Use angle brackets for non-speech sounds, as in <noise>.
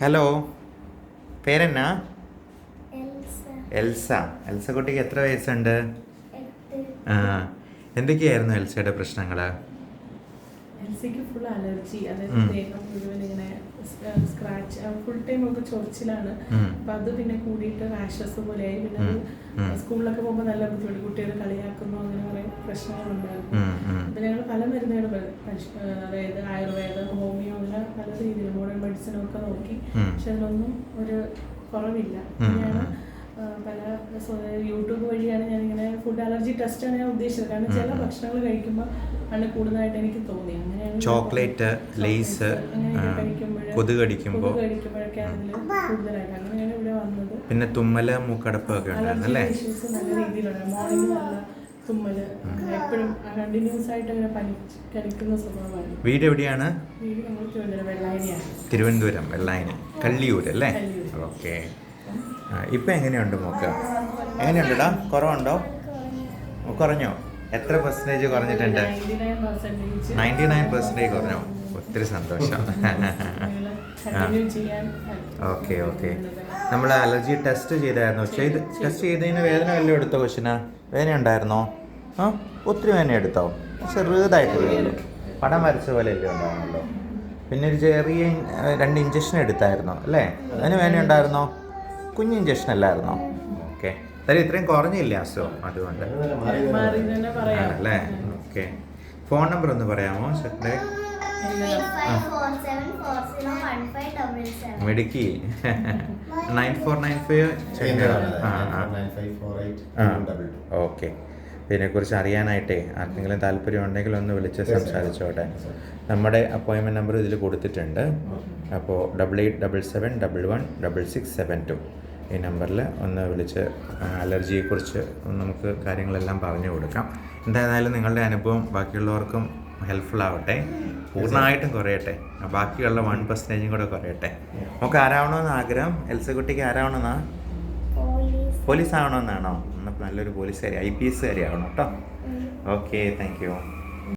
Hello പേരെന്നാ? Elsa. Elsa. Elsa കുട്ടിക്ക് എത്ര വയസ്സുണ്ട്? ആ. എന്തൊക്കെയായിരുന്നു എൽസയുടെ പ്രശ്നങ്ങൾ എൽസിക്ക് ഫുൾ അലർജി അതായത്. ദേഹം മുഴുവൻ ഇങ്ങനെ സ്ക്രാച്ച് ഫുൾ ടൈം ഒക്കെ ചൊറിച്ചിലാണ്. അപ്പൊ അത് പിന്നെ കൂടിയിട്ട് റാഷസ് പോലെയായി. പിന്നെ. സ്കൂളിലൊക്കെ പോകുമ്പോൾ നല്ല ബുദ്ധിമുട്ട്. കുട്ടികൾ കളിയാക്കുന്നു അങ്ങനെ കുറെ പ്രശ്നങ്ങളുണ്ടായിരുന്നു ഉം. അപ്പൊ ഞങ്ങൾ പല മരുന്നുകൾ അതായത് ആയുർവേദം ഹോമിയോ അങ്ങനെ പല രീതിയിൽ മോഡേൺ മെഡിസിനും ഒക്കെ നോക്കി. പക്ഷെ അതിലൊന്നും ഒരു കുറവില്ല ഞാൻ. പല യൂട്യൂബ് വഴിയാണ് ഞാനിങ്ങനെ ഫുഡ് അലർജി ടെസ്റ്റാണ് ഞാൻ ഉദ്ദേശിച്ചത് കാരണം ചില. ഭക്ഷണങ്ങൾ കഴിക്കുമ്പോൾ ആണ് കൂടുതലായിട്ട് എനിക്ക് തോന്നി അങ്ങനെയാണ് ഞാൻ ചോക്ലേറ്റ്, ലേസ്, കൊതുക് കടിക്കുമ്പോൾ. കൊതുക് കടിക്കുമ്പോഴൊക്കെ അതിൽ കൂടുതലായിട്ട് അങ്ങനെയാണ് ഇവിടെ വന്നത് പിന്നെ തുമ്മൽ മൂക്കടപ്പ് ഒക്കെ ഉണ്ടായിരുന്നു അല്ലേ നല്ല രീതിയിലുണ്ട് മോർണിംഗ് നല്ല തുമ്മൽ. എപ്പോഴും കണ്ടിന്യൂസ് ആയിട്ട് അങ്ങനെ പനി കടിക്കുന്ന സ്വഭാവമാണ് വീട് എവിടെയാണ്? വീട് നമ്മൾ തിരുവനന്തപുരം വെള്ളായനിയാണ്. തിരുവനന്തപുരം വെള്ളായണി കള്ളിയൂർ അല്ലേ. ഓക്കെ. ഇപ്പം എങ്ങനെയുണ്ട് മോക്ക്? എങ്ങനെയുണ്ടടാ? കുറവുണ്ടോ? കുറഞ്ഞോ? എത്ര പെർസെന്റേജ് കുറഞ്ഞിട്ടുണ്ട്? Ninety nine ninety nine percentage കുറഞ്ഞോ? ഒത്തിരി സന്തോഷം. Okay okay. നമ്മൾ അലർജി ടെസ്റ്റ് ചെയ്തായിരുന്നു. ചെയ്ത് ടെസ്റ്റ് ചെയ്തതിന് വേദന വല്ലതും എടുത്തോ കൊച്ചിന്? വേദന ഉണ്ടായിരുന്നോ? ആ ഒത്തിരി വേദന എടുത്തോ? ചെറുതായിട്ടുള്ളൂ പടം വരച്ച പോലെ അല്ലേ ഉണ്ടായിരുന്നല്ലോ പിന്നെ ഒരു ചെറിയ രണ്ട് ഇഞ്ചക്ഷൻ എടുത്തായിരുന്നു അല്ലേ? അതിന് വേദന ഉണ്ടായിരുന്നോ? കുഞ്ഞ് ഇഞ്ചക്ഷൻ അല്ലായിരുന്നോ? ഓക്കെ. അതായത് ഇത്രയും കുറഞ്ഞില്ല അസുഖം? അതുകൊണ്ട്. ആണല്ലേ? ഓക്കെ. ഫോൺ നമ്പർ ഒന്ന് പറയാമോ? സെക്രട്ടറി മിടുക്കി. <laughs> നയൻ ഫോർ നയൻ ഫൈവ് ആ ആ. ആ ഓക്കെ. ഇതിനെക്കുറിച്ച് അറിയാനായിട്ടേ ആർക്കെങ്കിലും താല്പര്യം ഉണ്ടെങ്കിൽ ഒന്ന് വിളിച്ച് സംസാരിച്ചോട്ടെ. നമ്മുടെ അപ്പോയിൻമെന്റ് നമ്പർ ഇതിൽ കൊടുത്തിട്ടുണ്ട്. അപ്പോൾ double eight double seven double one double six seven two ഈ നമ്പറിൽ ഒന്ന് വിളിച്ച് അലർജിയെ അലർജിയെക്കുറിച്ച് നമുക്ക് കാര്യങ്ങളെല്ലാം പറഞ്ഞു കൊടുക്കാം. എന്തായാലും നിങ്ങളുടെ അനുഭവം ബാക്കിയുള്ളവർക്കും ഹെൽപ്ഫുൾ ആവട്ടെ. പൂർണമായിട്ടും കുറയട്ടെ. ബാക്കിയുള്ള വൺ പെർസെന്റേജും കൂടെ കുറയട്ടെ. നമുക്ക് ആരാവണമെന്ന് ആഗ്രഹം? എൽസക്കുട്ടിക്ക് ആരാവണമെന്നാ? പോലീസ്. പോലീസ് ആവണമെന്നാണോ? എന്നപ്പോൾ നല്ലൊരു പോലീസുകാരി ഐ പി എസ് കാരി ആവണം കേട്ടോ. Okay thank you